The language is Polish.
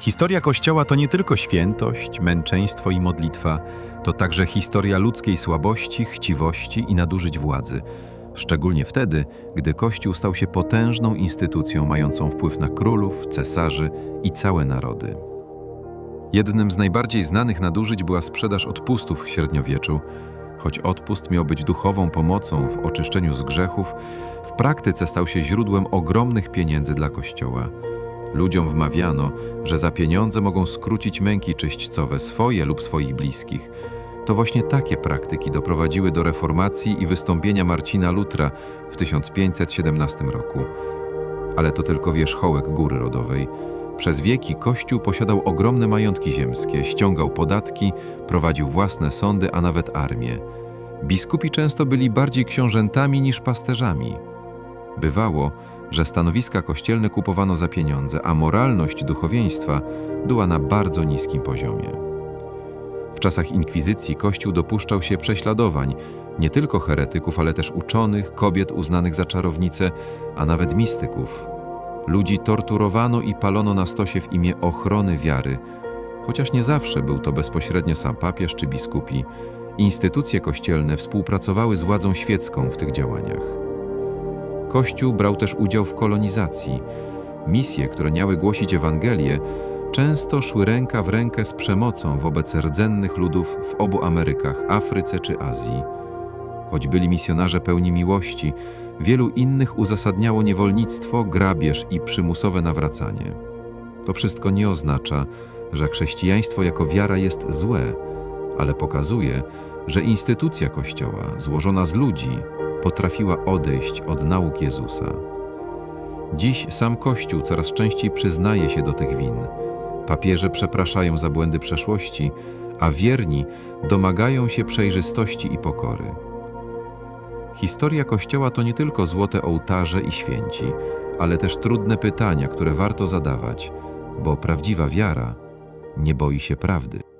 Historia Kościoła to nie tylko świętość, męczeństwo i modlitwa, to także historia ludzkiej słabości, chciwości i nadużyć władzy. Szczególnie wtedy, gdy Kościół stał się potężną instytucją mającą wpływ na królów, cesarzy i całe narody. Jednym z najbardziej znanych nadużyć była sprzedaż odpustów w średniowieczu. Choć odpust miał być duchową pomocą w oczyszczeniu z grzechów, w praktyce stał się źródłem ogromnych pieniędzy dla Kościoła. Ludziom wmawiano, że za pieniądze mogą skrócić męki czyśćcowe swoje lub swoich bliskich. To właśnie takie praktyki doprowadziły do reformacji i wystąpienia Marcina Lutra w 1517 roku. Ale to tylko wierzchołek góry lodowej. Przez wieki Kościół posiadał ogromne majątki ziemskie, ściągał podatki, prowadził własne sądy, a nawet armię. Biskupi często byli bardziej książętami niż pasterzami. Bywało, że stanowiska kościelne kupowano za pieniądze, a moralność duchowieństwa była na bardzo niskim poziomie. W czasach inkwizycji Kościół dopuszczał się prześladowań nie tylko heretyków, ale też uczonych, kobiet uznanych za czarownice, a nawet mistyków. Ludzi torturowano i palono na stosie w imię ochrony wiary, chociaż nie zawsze był to bezpośrednio sam papież czy biskupi. Instytucje kościelne współpracowały z władzą świecką w tych działaniach. Kościół brał też udział w kolonizacji. Misje, które miały głosić Ewangelię, często szły ręka w rękę z przemocą wobec rdzennych ludów w obu Amerykach, Afryce czy Azji. Choć byli misjonarze pełni miłości, wielu innych uzasadniało niewolnictwo, grabież i przymusowe nawracanie. To wszystko nie oznacza, że chrześcijaństwo jako wiara jest złe, ale pokazuje, że instytucja Kościoła, złożona z ludzi, potrafiła odejść od nauk Jezusa. Dziś sam Kościół coraz częściej przyznaje się do tych win. Papieże przepraszają za błędy przeszłości, a wierni domagają się przejrzystości i pokory. Historia Kościoła to nie tylko złote ołtarze i święci, ale też trudne pytania, które warto zadawać, bo prawdziwa wiara nie boi się prawdy.